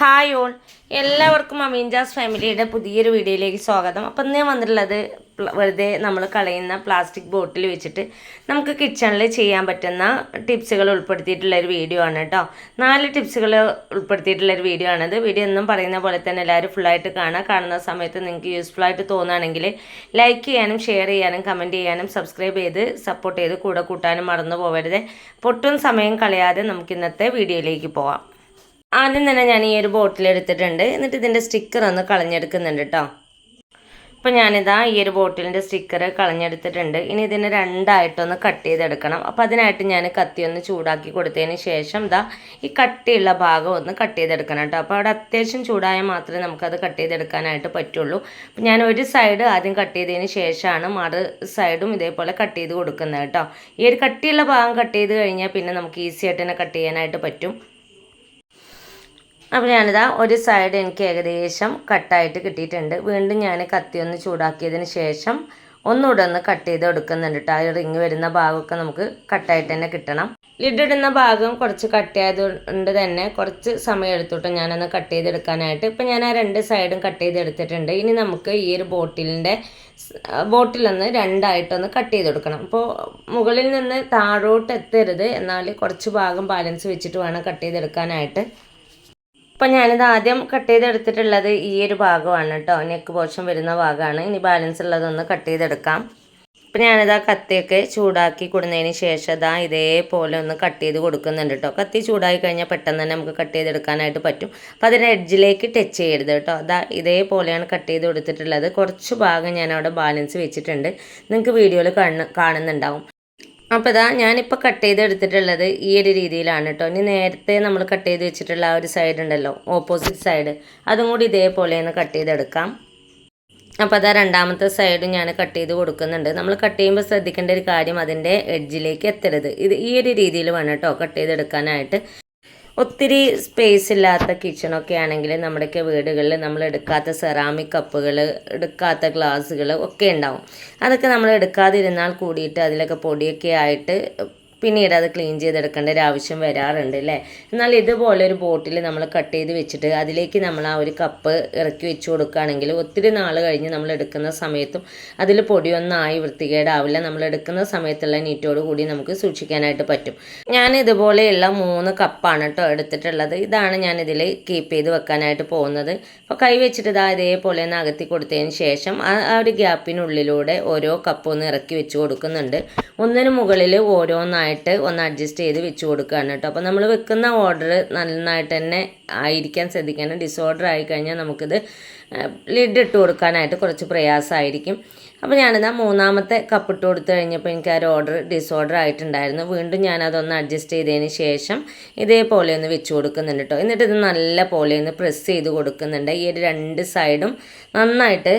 Hi all. എല്ലാവർക്കും അമീൻജാസ് ഫാമിലിയുടെ പുതിയൊരു വീഡിയോയിലേക്ക് സ്വാഗതം. അപ്പം ഇന്ന് ഞാൻ വന്നിട്ടുള്ളത് വെറുതെ നമ്മൾ കളയുന്ന പ്ലാസ്റ്റിക് ബോട്ടിൽ വെച്ചിട്ട് നമുക്ക് കിച്ചണിൽ ചെയ്യാൻ പറ്റുന്ന ടിപ്സുകൾ ഉൾപ്പെടുത്തിയിട്ടുള്ള ഒരു വീഡിയോ ആണ് കേട്ടോ. നാല് ടിപ്സുകൾ ഉൾപ്പെടുത്തിയിട്ടുള്ള ഒരു വീഡിയോ ആണത്. വീഡിയോ എന്നും പറയുന്ന പോലെ തന്നെ എല്ലാവരും ഫുള്ളായിട്ട് കാണുക. കാണുന്ന സമയത്ത് നിങ്ങൾക്ക് യൂസ്ഫുൾ ആയിട്ട് തോന്നുകയാണെങ്കിൽ ലൈക്ക് ചെയ്യാനും ഷെയർ ചെയ്യാനും കമന്റ് ചെയ്യാനും സബ്സ്ക്രൈബ് ചെയ്ത് സപ്പോർട്ട് ചെയ്ത് കൂടെ കൂട്ടാനും മറന്നു പോകരുത് പൊട്ടും സമയം കളയാതെ നമുക്ക് ഇന്നത്തെ വീഡിയോയിലേക്ക് പോവാം. ആദ്യം തന്നെ ഞാൻ ഈ ഒരു ബോട്ടിൽ എടുത്തിട്ടുണ്ട്. എന്നിട്ട് ഇതിന്റെ സ്റ്റിക്കർ ഒന്ന് കളഞ്ഞെടുക്കുന്നുണ്ട് കേട്ടോ. അപ്പോൾ ഞാനിതാ ഈ ഒരു ബോട്ടിലിന്റെ സ്റ്റിക്കർ കളഞ്ഞെടുത്തിട്ടുണ്ട്. ഇനി ഇതിനെ രണ്ടായിട്ടൊന്ന് കട്ട് ചെയ്തെടുക്കണം. അപ്പോൾ അതിനായിട്ട് ഞാൻ കത്തി ഒന്ന് ചൂടാക്കി കൊടുത്തതിന് ശേഷം ഇതാ ഈ കട്ടിയുള്ള ഭാഗം ഒന്ന് കട്ട് ചെയ്തെടുക്കണം കേട്ടോ. അപ്പോൾ അവിടെ അത്യാവശ്യം ചൂടായാൽ മാത്രമേ നമുക്കത് കട്ട് ചെയ്തെടുക്കാനായിട്ട് പറ്റുള്ളൂ. അപ്പം ഞാൻ ഒരു സൈഡ് ആദ്യം കട്ട് ചെയ്തതിന് ശേഷമാണ് മറു സൈഡും ഇതേപോലെ കട്ട് ചെയ്ത് കൊടുക്കുന്നത് കേട്ടോ. ഈ ഒരു കട്ടിയുള്ള ഭാഗം കട്ട് ചെയ്ത് കഴിഞ്ഞാൽ പിന്നെ നമുക്ക് ഈസി ആയിട്ട് തന്നെ കട്ട് ചെയ്യാനായിട്ട് പറ്റും. അപ്പോൾ ഞാനിതാ ഒരു സൈഡ് എനിക്ക് ഏകദേശം കട്ടായിട്ട് കിട്ടിയിട്ടുണ്ട്. വീണ്ടും ഞാൻ കത്തി ഒന്ന് ചൂടാക്കിയതിന് ശേഷം ഒന്നുകൂടെ ഒന്ന് കട്ട് ചെയ്ത് എടുക്കുന്നുണ്ട് കേട്ടോ ആ റിങ് വരുന്ന ഭാഗമൊക്കെ നമുക്ക് കട്ടായിട്ട് തന്നെ കിട്ടണം. ലിഡിടുന്ന ഭാഗം കുറച്ച് കട്ടിയായത് കൊണ്ട് തന്നെ കുറച്ച് സമയം എടുത്തിട്ട് ഞാനൊന്ന് കട്ട് ചെയ്തെടുക്കാനായിട്ട് ഇപ്പം ഞാൻ ആ രണ്ട് സൈഡും കട്ട് ചെയ്തെടുത്തിട്ടുണ്ട് ഇനി നമുക്ക് ഈ ഒരു ബോട്ടിലിന്റെ ബോട്ടിലൊന്ന് രണ്ടായിട്ടൊന്ന് കട്ട് ചെയ്തെടുക്കണം അപ്പോൾ മുകളിൽ നിന്ന് താഴോട്ട് എത്തരുത് എന്നാൽ കുറച്ച് ഭാഗം ബാലൻസ് വെച്ചിട്ട് വേണം കട്ട് ചെയ്തെടുക്കാനായിട്ട്. അപ്പം ഞാനിത് ആദ്യം കട്ട് ചെയ്തെടുത്തിട്ടുള്ളത് ഈ ഒരു ഭാഗമാണ് കേട്ടോ നെക്ക് പോർഷൻ വരുന്ന ഭാഗമാണ്. ഇനി ബാലൻസ് ഉള്ളതൊന്ന് കട്ട് ചെയ്തെടുക്കാം. അപ്പം ഞാനിത് ആ കത്തിയൊക്കെ ചൂടാക്കി കൊടുന്നതിന് ശേഷം ഇതാ ഇതേപോലെ ഒന്ന് കട്ട് ചെയ്ത് കൊടുക്കുന്നുണ്ട് കേട്ടോ കത്തി ചൂടായി കഴിഞ്ഞാൽ പെട്ടെന്ന് തന്നെ നമുക്ക് കട്ട് ചെയ്തെടുക്കാനായിട്ട് പറ്റും. അപ്പം അതിന്റെ എഡ്ജിലേക്ക് ടച്ച് ചെയ്യരുത് കേട്ടോ അതാ ഇതേപോലെയാണ് കട്ട് ചെയ്ത് കൊടുത്തിട്ടുള്ളത്. കുറച്ച് ഭാഗം ഞാൻ അവിടെ ബാലൻസ് വെച്ചിട്ടുണ്ട് നിങ്ങൾക്ക് വീഡിയോയിൽ കാണുന്നുണ്ടാവും. അപ്പോൾ ഇതാ ഞാനിപ്പോൾ കട്ട് ചെയ്ത് എടുത്തിട്ടുള്ളത് ഈ ഒരു രീതിയിലാണ് കേട്ടോ ഇനി നേരത്തെ നമ്മൾ കട്ട് ചെയ്ത് വെച്ചിട്ടുള്ള ആ ഒരു സൈഡ് ഉണ്ടല്ലോ ഓപ്പോസിറ്റ് സൈഡ് അതും കൂടി ഇതേപോലെ ഒന്ന് കട്ട് ചെയ്തെടുക്കാം. അപ്പോൾ അതാ രണ്ടാമത്തെ സൈഡ് ഞാൻ കട്ട് ചെയ്ത് കൊടുക്കുന്നുണ്ട്. നമ്മൾ കട്ട് ചെയ്യുമ്പോൾ ശ്രദ്ധിക്കേണ്ട ഒരു കാര്യം അതിന്റെ എഡ്ജിലേക്ക് എത്തരുത്. ഇത് ഈ ഒരു രീതിയിൽ വേണം കേട്ടോ കട്ട് ചെയ്തെടുക്കാനായിട്ട്. ഒത്തിരി സ്പേസ് ഇല്ലാത്ത കിച്ചണൊക്കെ ആണെങ്കിൽ നമ്മുടെയൊക്കെ വീടുകളിൽ നമ്മൾ എടുക്കാത്ത സെറാമിക് കപ്പുകൾ എടുക്കാത്ത ഗ്ലാസ്സുകൾ ഒക്കെ ഉണ്ടാവും. അതൊക്കെ നമ്മൾ എടുക്കാതിരുന്നാൽ കൂടിയിട്ട് അതിലൊക്കെ പൊടിയൊക്കെ ആയിട്ട് പിന്നീട് അത് ക്ലീൻ ചെയ്തെടുക്കേണ്ട ഒരു ആവശ്യം വരാറുണ്ട് അല്ലേ എന്നാൽ ഇതുപോലെ ഒരു ബോട്ടിൽ നമ്മൾ കട്ട് ചെയ്ത് വെച്ചിട്ട് അതിലേക്ക് നമ്മൾ ആ ഒരു കപ്പ് ഇറക്കി വെച്ച് കൊടുക്കുകയാണെങ്കിൽ ഒത്തിരി നാൾ കഴിഞ്ഞ് നമ്മൾ എടുക്കുന്ന സമയത്തും അതിൽ പൊടിയൊന്നായി വൃത്തികേടാവില്ല. നമ്മൾ എടുക്കുന്ന സമയത്തുള്ള നീറ്റോട് കൂടി നമുക്ക് സൂക്ഷിക്കാനായിട്ട് പറ്റും. ഞാൻ ഇതുപോലെയുള്ള മൂന്ന് കപ്പാണ് കേട്ടോ എടുത്തിട്ടുള്ളത്. ഇതാണ് ഞാൻ ഇതിൽ കീപ്പ് ചെയ്ത് വെക്കാനായിട്ട് പോകുന്നത്. അപ്പോൾ കൈ വെച്ചിട്ട് ഇതാ ഇതേപോലെ ഒന്ന് അകത്തി കൊടുത്തതിന് ശേഷം ആ ഒരു ഗ്യാപ്പിനുള്ളിലൂടെ ഓരോ കപ്പ് ഒന്ന് ഇറക്കി വെച്ച് കൊടുക്കുന്നുണ്ട്. ഒന്നിന് മുകളിൽ ഓരോന്നായിട്ട് ഒന്ന് അഡ്ജസ്റ്റ് ചെയ്ത് വെച്ച് കൊടുക്കുകയാണ് കേട്ടോ. അപ്പോൾ നമ്മൾ വെക്കുന്ന ഓർഡർ നന്നായിട്ട് തന്നെ ആയിരിക്കാൻ ശ്രദ്ധിക്കണം. ഡിസോർഡർ ആയി കഴിഞ്ഞാൽ നമുക്കിത് ലിഡ് ഇട്ട് കൊടുക്കാനായിട്ട് കുറച്ച് പ്രയാസമായിരിക്കും. അപ്പോൾ ഞാനിതാ മൂന്നാമത്തെ കപ്പ് ഇട്ട് കൊടുത്തു കഴിഞ്ഞപ്പോൾ എനിക്ക് ആ ഒരു ഓർഡർ ഡിസോർഡർ ആയിട്ടുണ്ടായിരുന്നു. വീണ്ടും ഞാനതൊന്ന് അഡ്ജസ്റ്റ് ചെയ്തതിന് ശേഷം ഇതേപോലെ ഒന്ന് വെച്ച് കൊടുക്കുന്നുണ്ട് കേട്ടോ. എന്നിട്ട് ഇത് നല്ല പോലെ ഒന്ന് പ്രസ് ചെയ്ത് കൊടുക്കുന്നുണ്ട്. ഈ ഒരു രണ്ട് സൈഡും നന്നായിട്ട്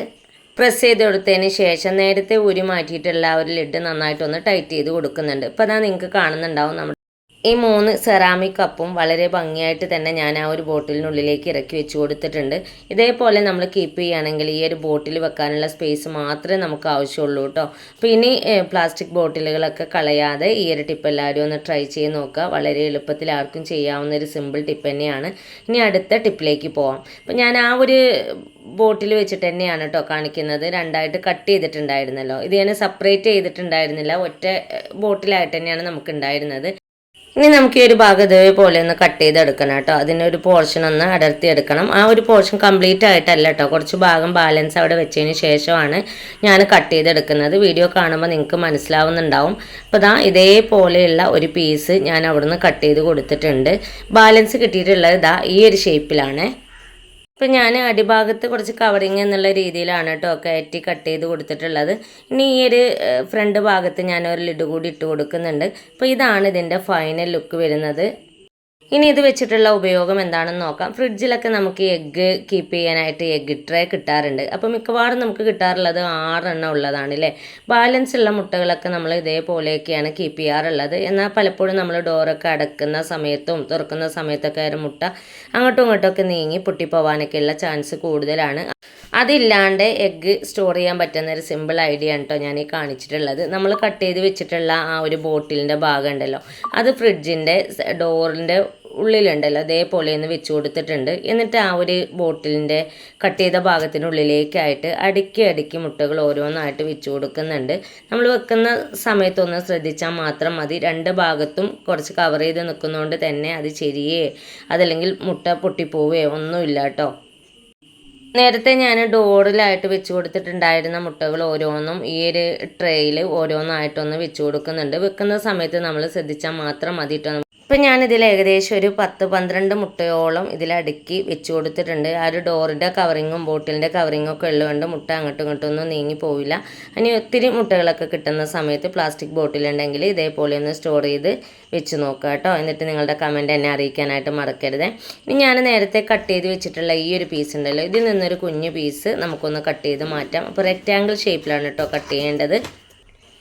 പ്രസ് ചെയ്ത് കൊടുത്തതിന് ശേഷം നേരത്തെ ഊരി മാറ്റിയിട്ടുള്ള ആ ഒരു ലിഡ് നന്നായിട്ടൊന്ന് ടൈറ്റ് ചെയ്ത് കൊടുക്കുന്നുണ്ട്. ഇപ്പോൾ അതാ നിങ്ങൾക്ക് കാണുന്നുണ്ടാവും നമ്മുടെ ഈ മൂന്ന് സെറാമിക് കപ്പും വളരെ ഭംഗിയായിട്ട് തന്നെ ഞാൻ ആ ഒരു ബോട്ടിലിനുള്ളിലേക്ക് ഇറക്കി വെച്ച് കൊടുത്തിട്ടുണ്ട്. ഇതേപോലെ നമ്മൾ കീപ്പ് ചെയ്യുകയാണെങ്കിൽ ഈ ഒരു ബോട്ടിൽ വെക്കാനുള്ള സ്പേസ് മാത്രമേ നമുക്ക് ആവശ്യമുള്ളൂ കേട്ടോ അപ്പോൾ ഇനി പ്ലാസ്റ്റിക് ബോട്ടിലുകളൊക്കെ കളയാതെ ഈ ഒരു ടിപ്പ് എല്ലാവരും ഒന്ന് ട്രൈ ചെയ്ത് നോക്കുക. വളരെ എളുപ്പത്തിൽ ആർക്കും ചെയ്യാവുന്ന ഒരു സിമ്പിൾ ടിപ്പ് തന്നെയാണ്. ഇനി അടുത്ത ടിപ്പിലേക്ക് പോവാം. അപ്പോൾ ഞാൻ ആ ഒരു ബോട്ടിൽ വെച്ചിട്ട് തന്നെയാണ് കേട്ടോ കാണിക്കുന്നത്. രണ്ടായിട്ട് കട്ട് ചെയ്തിട്ടുണ്ടായിരുന്നല്ലോ. ഇത് ഞാൻ സെപ്പറേറ്റ് ചെയ്തിട്ടുണ്ടായിരുന്നില്ല. ഒറ്റ ബോട്ടിലായിട്ട് തന്നെയാണ് നമുക്ക് ഉണ്ടായിരുന്നത്. ഇനി നമുക്ക് ഈ ഒരു ഭാഗം ഇതേപോലെ ഒന്ന് കട്ട് ചെയ്തെടുക്കണം കേട്ടോ. അതിനൊരു പോർഷൻ ഒന്ന് അടർത്തി എടുക്കണം. ആ ഒരു പോർഷൻ കംപ്ലീറ്റ് ആയിട്ടല്ല കേട്ടോ. കുറച്ച് ഭാഗം ബാലൻസ് അവിടെ വെച്ചതിന് ശേഷമാണ് ഞാൻ കട്ട് ചെയ്തെടുക്കുന്നത്. വീഡിയോ കാണുമ്പോൾ നിങ്ങൾക്ക് മനസ്സിലാവുന്നുണ്ടാവും. അപ്പോൾ ദാ ഇതേപോലെയുള്ള ഒരു പീസ് ഞാൻ അവിടുന്ന് കട്ട് ചെയ്ത് കൊടുത്തിട്ടുണ്ട്. ബാലൻസ് കിട്ടിയിട്ടുള്ളത് ഇതാ ഈ ഒരു ഷേപ്പിലാണ് ഇപ്പം ഞാൻ അടിഭാഗത്ത് കുറച്ച് കവറിങ് എന്നുള്ള രീതിയിലാണ് കേട്ടോ കയറ്റി കട്ട് ചെയ്ത് കൊടുത്തിട്ടുള്ളത്. ഇനി ഈ ഒരു ഫ്രണ്ട് ഭാഗത്ത് ഞാൻ ഒരു ലിഡ് കൂടി ഇട്ട് കൊടുക്കുന്നുണ്ട്. അപ്പോൾ ഇതാണ് ഇതിന്റെ ഫൈനൽ ലുക്ക് വരുന്നത്. ഇനി ഇത് വെച്ചിട്ടുള്ള ഉപയോഗം എന്താണെന്ന് നോക്കാം. ഫ്രിഡ്ജിലൊക്കെ നമുക്ക് എഗ്ഗ് കീപ്പ് ചെയ്യാനായിട്ട് എഗ്ഗ് ട്രേ കിട്ടാറുണ്ട്. അപ്പോൾ മിക്കവാറും നമുക്ക് കിട്ടാറുള്ളത് ആറെണ്ണം ഉള്ളതാണ് അല്ലേ ബാലൻസ് ഉള്ള മുട്ടകളൊക്കെ നമ്മൾ ഇതേപോലെയൊക്കെയാണ് കീപ്പ് ചെയ്യാറുള്ളത്. എന്നാൽ പലപ്പോഴും നമ്മൾ ഡോറൊക്കെ അടക്കുന്ന സമയത്തും തുറക്കുന്ന സമയത്തൊക്കെ ഒരു മുട്ട അങ്ങോട്ടും ഇങ്ങോട്ടും ഒക്കെ നീങ്ങി പൊട്ടിപ്പോവാനൊക്കെയുള്ള ചാൻസ് കൂടുതലാണ്. അതില്ലാണ്ട് എഗ്ഗ് സ്റ്റോർ ചെയ്യാൻ പറ്റുന്ന ഒരു സിമ്പിൾ ഐഡിയ ആണ് കേട്ടോ ഞാൻ ഈ കാണിച്ചിട്ടുള്ളത്. നമ്മൾ കട്ട് ചെയ്ത് വെച്ചിട്ടുള്ള ആ ഒരു ബോട്ടിലിന്റെ ഭാഗം ഉണ്ടല്ലോ. അത് ഫ്രിഡ്ജിന്റെ ഡോറിന്റെ ഉള്ളിലുണ്ടല്ലോ അതേപോലെ ഒന്ന് വെച്ച് കൊടുത്തിട്ടുണ്ട്. എന്നിട്ട് ആ ഒരു ബോട്ടിലിന്റെ കട്ട് ചെയ്ത ഭാഗത്തിനുള്ളിലേക്കായിട്ട് അടുക്കി അടുക്കി മുട്ടകൾ ഓരോന്നായിട്ട് വെച്ച് കൊടുക്കുന്നുണ്ട്. നമ്മൾ വെക്കുന്ന സമയത്തൊന്ന് ശ്രദ്ധിച്ചാൽ മാത്രം മതി. രണ്ട് ഭാഗത്തും കുറച്ച് കവർ ചെയ്ത് നിൽക്കുന്നതുകൊണ്ട് തന്നെ അത് ശരിയേ അതല്ലെങ്കിൽ മുട്ട പൊട്ടിപ്പോവേ ഒന്നുമില്ല കേട്ടോ. നേരത്തെ ഞാൻ ഡോറിലായിട്ട് വെച്ച് കൊടുത്തിട്ടുണ്ടായിരുന്ന മുട്ടകൾ ഓരോന്നും ഈ ഒരു ട്രേയിൽ ഓരോന്നായിട്ടൊന്ന് വെച്ച് കൊടുക്കുന്നുണ്ട്. വെക്കുന്ന സമയത്ത് നമ്മൾ ശ്രദ്ധിച്ചാൽ മാത്രം മതി ഇപ്പം ഞാനിതിൽ ഏകദേശം ഒരു പത്ത് പന്ത്രണ്ട് മുട്ടയോളം ഇതിലടുക്കി വെച്ച് കൊടുത്തിട്ടുണ്ട്. ആ ഒരു ഡോറിന്റെ കവറിങ്ങും ബോട്ടിലിന്റെ കവറിങ്ങും ഒക്കെ ഉള്ളതുകൊണ്ട് മുട്ട അങ്ങോട്ടും ഇങ്ങോട്ടും ഒന്നും നീങ്ങി പോവില്ല. ഇനി ഒത്തിരി മുട്ടകളൊക്കെ കിട്ടുന്ന സമയത്ത് പ്ലാസ്റ്റിക് ബോട്ടിലുണ്ടെങ്കിൽ ഇതേപോലെ ഒന്ന് സ്റ്റോർ ചെയ്ത് വെച്ച് നോക്കുക കേട്ടോ. എന്നിട്ട് നിങ്ങളുടെ കമന്റ് എന്നെ അറിയിക്കാനായിട്ട് മറക്കരുത്. ഇനി ഞാൻ നേരത്തെ കട്ട് ചെയ്ത് വെച്ചിട്ടുള്ള ഈ ഒരു പീസ് ഉണ്ടല്ലോ ഇതിൽ നിന്നൊരു കുഞ്ഞു പീസ് നമുക്കൊന്ന് കട്ട് ചെയ്ത് മാറ്റാം. അപ്പോൾ റെക്റ്റാങ്കിൾ ഷേപ്പിലാണ് കേട്ടോ കട്ട് ചെയ്യേണ്ടത്.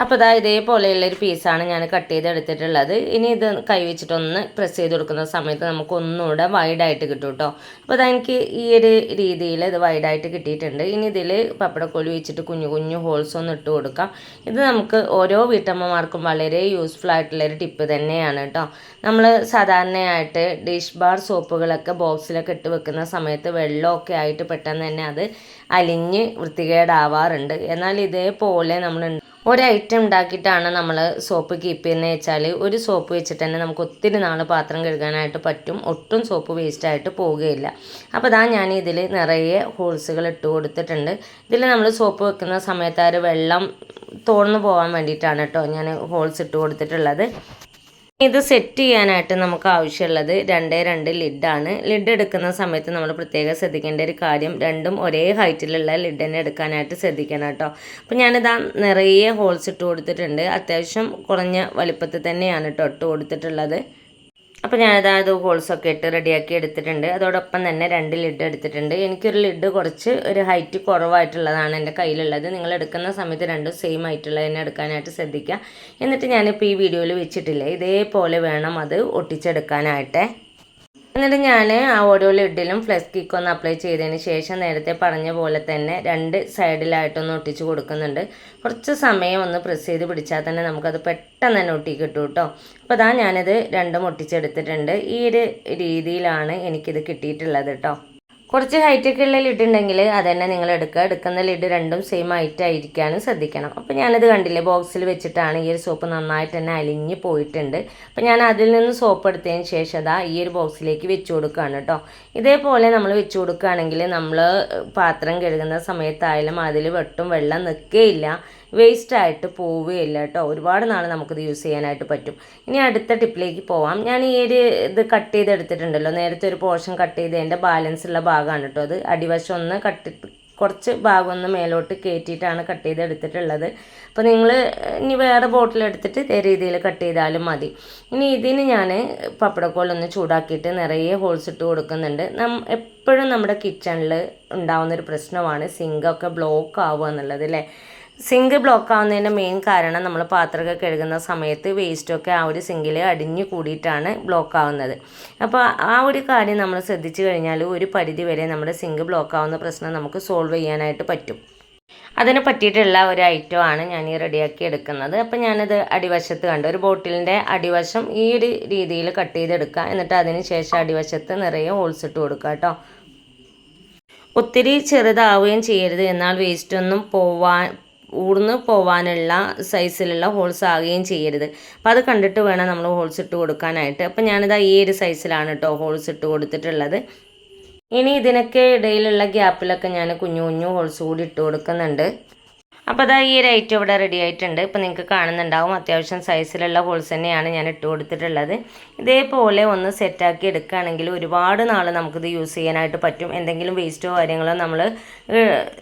അപ്പോൾ ഇതാ ഇതേപോലെയുള്ള ഒരു പീസാണ് ഞാൻ കട്ട് ചെയ്ത് എടുത്തിട്ടുള്ളത് ഇനി ഇത് കൈ വെച്ചിട്ടൊന്ന് പ്രസ് ചെയ്ത് കൊടുക്കുന്ന സമയത്ത് നമുക്ക് ഒന്നുകൂടെ വൈഡായിട്ട് കിട്ടും കേട്ടോ അപ്പോൾ അതാ എനിക്ക് ഈ ഒരു രീതിയിൽ ഇത് വൈഡായിട്ട് കിട്ടിയിട്ടുണ്ട്. ഇനി ഇതിൽ പപ്പടക്കോലി വെച്ചിട്ട് കുഞ്ഞു കുഞ്ഞു ഹോൾസ് ഒന്ന് ഇട്ട് കൊടുക്കാം. ഇത് നമുക്ക് ഓരോ വീട്ടമ്മമാർക്കും വളരെ യൂസ്ഫുൾ ആയിട്ടുള്ളൊരു ടിപ്പ് തന്നെയാണ് കേട്ടോ നമ്മൾ സാധാരണയായിട്ട് ഡിഷ് ബാർ സോപ്പുകളൊക്കെ ബോക്സിലൊക്കെ ഇട്ട് വെക്കുന്ന സമയത്ത് വെള്ളമൊക്കെ ആയിട്ട് പെട്ടെന്ന് തന്നെ അത് അലിഞ്ഞ് വൃത്തികേടാവാറുണ്ട്. എന്നാൽ ഇതേപോലെ നമ്മൾ ഒരു ഐറ്റം ഉണ്ടാക്കിയിട്ടാണ് നമ്മൾ സോപ്പ് കീപ്പ് ചെയ്യുന്നത് വെച്ചാൽ ഒരു സോപ്പ് വെച്ചിട്ട് തന്നെ നമുക്ക് ഒത്തിരി നാൾ പാത്രം കഴുകാനായിട്ട് പറ്റും. ഒട്ടും സോപ്പ് വേസ്റ്റായിട്ട് പോവുകയില്ല. അപ്പോൾ അതാ ഞാൻ ഇതിൽ നിറയെ ഹോൾസുകൾ ഇട്ട് കൊടുത്തിട്ടുണ്ട്. ഇതിൽ നമ്മൾ സോപ്പ് വെക്കുന്ന സമയത്ത് ആ വെള്ളം തോർന്നു പോകാൻ വേണ്ടിയിട്ടാണ് കേട്ടോ ഞാൻ ഹോൾസ് ഇട്ട് കൊടുത്തിട്ടുള്ളത്. ഇത് സെറ്റ് ചെയ്യാനായിട്ട് നമുക്ക് ആവശ്യമുള്ളത് രണ്ടേ രണ്ട് ലിഡാണ് ലിഡ് എടുക്കുന്ന സമയത്ത് നമ്മൾ പ്രത്യേകം ശ്രദ്ധിക്കേണ്ട ഒരു കാര്യം രണ്ടും ഒരേ ഹൈറ്റിലുള്ള ലിഡ് തന്നെ എടുക്കാനായിട്ട് ശ്രദ്ധിക്കണം കേട്ടോ. അപ്പോൾ ഞാനിതാ നിറയെ ഹോൾസ് ഇട്ട് കൊടുത്തിട്ടുണ്ട്. അത്യാവശ്യം കുറഞ്ഞ വലിപ്പത്തിൽ തന്നെയാണ് കേട്ടോ ഇട്ട് കൊടുത്തിട്ടുള്ളത്. അപ്പോൾ ഞാനതാ അത് ഹോൾസൊക്കെ ഇട്ട് റെഡിയാക്കി എടുത്തിട്ടുണ്ട്. അതോടൊപ്പം തന്നെ രണ്ട് ലിഡ് എടുത്തിട്ടുണ്ട്. എനിക്കൊരു ലിഡ് കുറച്ച് ഒരു ഹൈറ്റ് കുറവായിട്ടുള്ളതാണ് എന്റെ കയ്യിലുള്ളത്. നിങ്ങൾ എടുക്കുന്ന സമയത്ത് രണ്ടും സെയിം ആയിട്ടുള്ളത് തന്നെ എടുക്കാനായിട്ട് ശ്രദ്ധിക്കുക. എന്നിട്ട് ഞാനിപ്പോൾ ഈ വീഡിയോയിൽ വെച്ചിട്ടില്ല? ഇതേപോലെ വേണം അത് ഒട്ടിച്ചെടുക്കാനായിട്ട്. എന്നിട്ട് ഞാൻ ആ ഓരോ ലിഡിലും ഫ്ലെക്സ് കിക്ക് ഒന്ന് അപ്ലൈ ചെയ്തതിന് ശേഷം നേരത്തെ പറഞ്ഞ പോലെ തന്നെ രണ്ട് സൈഡിലായിട്ടൊന്ന് ഒട്ടിച്ച് കൊടുക്കുന്നുണ്ട്. കുറച്ച് സമയം ഒന്ന് പ്രസ് ചെയ്ത് പിടിച്ചാൽ തന്നെ നമുക്കത് പെട്ടെന്ന് തന്നെ ഒട്ടി കിട്ടും കേട്ടോ. അപ്പോൾ അതാ ഞാനിത് രണ്ടും ഒട്ടിച്ചെടുത്തിട്ടുണ്ട്. ഈ ഒരു രീതിയിലാണ് എനിക്കിത് കിട്ടിയിട്ടുള്ളത് കേട്ടോ. കുറച്ച് ഹൈറ്റൊക്കെ ഉള്ള ലിഡ് ഉണ്ടെങ്കിൽ അതന്നെ നിങ്ങൾ എടുക്കുക. എടുക്കുന്ന ലിഡ് രണ്ടും സെയിം ഹൈറ്റ് ആയിരിക്കാനും ശ്രദ്ധിക്കണം. അപ്പോൾ ഞാനത് കണ്ടില്ലേ ബോക്സിൽ വെച്ചിട്ടാണ് ഈ ഒരു സോപ്പ് നന്നായിട്ട് തന്നെ അലിഞ്ഞ് പോയിട്ടുണ്ട്. അപ്പോൾ ഞാൻ അതിൽ നിന്ന് സോപ്പ് എടുത്തതിന് ശേഷം അതാ ഈ ഒരു ബോക്സിലേക്ക് വെച്ച് കൊടുക്കുകയാണ് കേട്ടോ. ഇതേപോലെ നമ്മൾ വെച്ച് കൊടുക്കുകയാണെങ്കിൽ നമ്മൾ പാത്രം കഴുകുന്ന സമയത്തായാലും അതിൽ വെട്ടും വെള്ളം നിൽക്കുകയില്ല വേസ്റ്റായിട്ട് പോവുകയില്ല കേട്ടോ. ഒരുപാട് നാൾ നമുക്കിത് യൂസ് ചെയ്യാനായിട്ട് പറ്റും. ഇനി അടുത്ത ടിപ്പിലേക്ക് പോവാം. ഞാൻ ഈ ഒരു ഇത് കട്ട് ചെയ്തെടുത്തിട്ടുണ്ടല്ലോ നേരത്തെ ഒരു പോർഷൻ കട്ട് ചെയ്തതിന്റെ ബാലൻസ് ഉള്ള ഭാഗമാണ് കേട്ടോ അത്. അടിവശം ഒന്ന് കട്ട് കുറച്ച് ഭാഗം ഒന്ന് മേലോട്ട് കയറ്റിയിട്ടാണ് കട്ട് ചെയ്തെടുത്തിട്ടുള്ളത് അപ്പോൾ നിങ്ങൾ ഇനി വേറെ ബോട്ടിൽ എടുത്തിട്ട് ഇതേ രീതിയിൽ കട്ട് ചെയ്താലും മതി. ഇനി ഇതിന് ഞാൻ പപ്പടക്കോലൊന്ന് ചൂടാക്കിയിട്ട് നിറയെ ഹോൾസ് ഇട്ട് കൊടുക്കുന്നുണ്ട്. നം എപ്പോഴും നമ്മുടെ കിച്ചണിൽ ഉണ്ടാവുന്നൊരു പ്രശ്നമാണ്. സിങ്കൊക്കെ ബ്ലോക്ക് ആവുക എന്നുള്ളത് അല്ലേ? സിങ്ക് ബ്ലോക്ക് ആവുന്നതിന്റെ മെയിൻ കാരണം നമ്മൾ പാത്രമൊക്കെ കഴുകുന്ന സമയത്ത് വേസ്റ്റൊക്കെ ആ ഒരു സിങ്കിൽ അടിഞ്ഞു കൂടിയിട്ടാണ് ബ്ലോക്ക് ആവുന്നത് അപ്പോൾ ആ ഒരു കാര്യം നമ്മൾ ശ്രദ്ധിച്ചു കഴിഞ്ഞാൽ ഒരു പരിധി വരെ നമ്മുടെ സിങ്ക് ബ്ലോക്ക് ആവുന്ന പ്രശ്നം നമുക്ക് സോൾവ് ചെയ്യാനായിട്ട് പറ്റും. അതിന് പറ്റിയിട്ടുള്ള ഒരു ഐറ്റം ആണ് ഞാൻ ഈ റെഡിയാക്കി എടുക്കുന്നത്. അപ്പം ഞാനത് അടിവശത്ത് കണ്ടു. ഒരു ബോട്ടിലിന്റെ അടിവശം ഈ ഒരു രീതിയിൽ കട്ട് ചെയ്തെടുക്കുക. എന്നിട്ട് അതിന് ശേഷം അടിവശത്ത് നിറയെ ഹോൾസ് ഇട്ട് കൊടുക്കുക കേട്ടോ. ഒത്തിരി ചെറുതാവുകയും ചെയ്യരുത്. എന്നാൽ വേസ്റ്റ് ഒന്നും പോവാൻ ഊർന്ന് പോവാനുള്ള സൈസിലുള്ള ഹോൾസ് ആകുകയും ചെയ്യരുത്. അപ്പോൾ അത് കണ്ടിട്ട് വേണം നമ്മൾ ഹോൾസ് ഇട്ട് കൊടുക്കാനായിട്ട്. അപ്പോൾ ഞാനിതാ ഈ ഒരു സൈസിലാണ് കേട്ടോ ഹോൾസ് ഇട്ട് കൊടുത്തിട്ടുള്ളത്. ഇനി ഇതിനൊക്കെ ഇടയിലുള്ള ഗ്യാപ്പിലൊക്കെ ഞാൻ കുഞ്ഞു കുഞ്ഞു ഹോൾസ് കൂടി ഇട്ട് കൊടുക്കുന്നുണ്ട്. അപ്പോൾ അതാ ഈ ഒരു ഐറ്റം ഇവിടെ റെഡി ആയിട്ടുണ്ട്. ഇപ്പോൾ നിങ്ങൾക്ക് കാണുന്നുണ്ടാവും. അത്യാവശ്യം സൈസിലുള്ള ഹോൾസ് തന്നെയാണ് ഞാൻ ഇട്ട് കൊടുത്തിട്ടുള്ളത്. ഇതേപോലെ ഒന്ന് സെറ്റാക്കി എടുക്കുകയാണെങ്കിൽ ഒരുപാട് നാൾ നമുക്കിത് യൂസ് ചെയ്യാനായിട്ട് പറ്റും. എന്തെങ്കിലും വേസ്റ്റോ കാര്യങ്ങളോ നമ്മൾ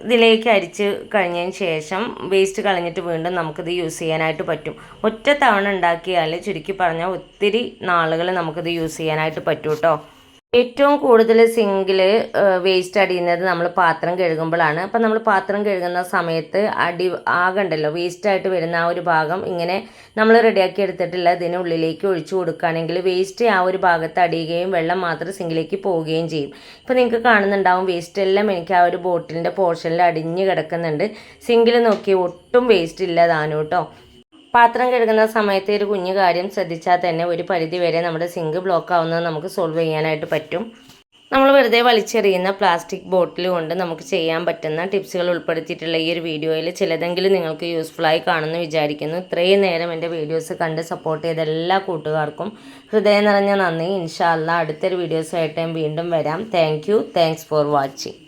ഇതിലേക്ക് അരിച്ച് കഴിഞ്ഞതിന് ശേഷം വേസ്റ്റ് കളഞ്ഞിട്ട് വീണ്ടും നമുക്കിത് യൂസ് ചെയ്യാനായിട്ട് പറ്റും. ഒറ്റ തവണ ഉണ്ടാക്കിയാൽ ചുരുക്കി പറഞ്ഞാൽ ഒത്തിരി നാളുകൾ നമുക്കിത് യൂസ് ചെയ്യാനായിട്ട് പറ്റും കേട്ടോ ഏറ്റവും കൂടുതൽ സിങ്കിൽ വേസ്റ്റ് അടിയുന്നത് നമ്മൾ പാത്രം കഴുകുമ്പോഴാണ് അപ്പം നമ്മൾ പാത്രം കഴുകുന്ന സമയത്ത് അടി ആകണ്ടല്ലോ വേസ്റ്റായിട്ട് വരുന്ന ആ ഒരു ഭാഗം ഇങ്ങനെ നമ്മൾ റെഡിയാക്കി എടുത്തിട്ടില്ല ഇതിനുള്ളിലേക്ക് ഒഴിച്ചു കൊടുക്കുകയാണെങ്കിൽ വേസ്റ്റ് ആ ഒരു ഭാഗത്ത് അടിയുകയും വെള്ളം മാത്രം സിങ്കിലേക്ക് പോവുകയും ചെയ്യും. ഇപ്പോൾ നിങ്ങൾക്ക് കാണുന്നുണ്ടാവും വേസ്റ്റ് എല്ലാം എനിക്ക് ആ ഒരു ബോട്ടിലിന്റെ പോർഷനിൽ അടിഞ്ഞ് കിടക്കുന്നുണ്ട്. സിങ്കിൽ നോക്കി ഒട്ടും വേസ്റ്റ് ഇല്ല കേട്ടോ പാത്രം കഴുകുന്ന സമയത്ത് ഒരു കുഞ്ഞു കാര്യം ശ്രദ്ധിച്ചാൽ തന്നെ ഒരു പരിധി വരെ നമ്മുടെ സിങ്ക് ബ്ലോക്ക് ആവുന്നത് നമുക്ക് സോൾവ് ചെയ്യാനായിട്ട് പറ്റും. നമ്മൾ വെറുതെ വലിച്ചെറിയുന്ന പ്ലാസ്റ്റിക് ബോട്ടിൽ കൊണ്ട് നമുക്ക് ചെയ്യാൻ പറ്റുന്ന ടിപ്സുകൾ ഉൾപ്പെടുത്തിയിട്ടുള്ള ഈ ഒരു വീഡിയോയിൽ ചിലതെങ്കിലും നിങ്ങൾക്ക് യൂസ്ഫുള്ളായി കാണുമെന്ന് വിചാരിക്കുന്നു. ഇത്രയും നേരം എന്റെ വീഡിയോസ് കണ്ട് സപ്പോർട്ട് ചെയ്ത എല്ലാ കൂട്ടുകാർക്കും ഹൃദയം നിറഞ്ഞ നന്ദി. ഇൻഷാല്ല അടുത്തൊരു വീഡിയോസായിട്ട് ഞാൻ വീണ്ടും വരാം. Thank you thanks for watching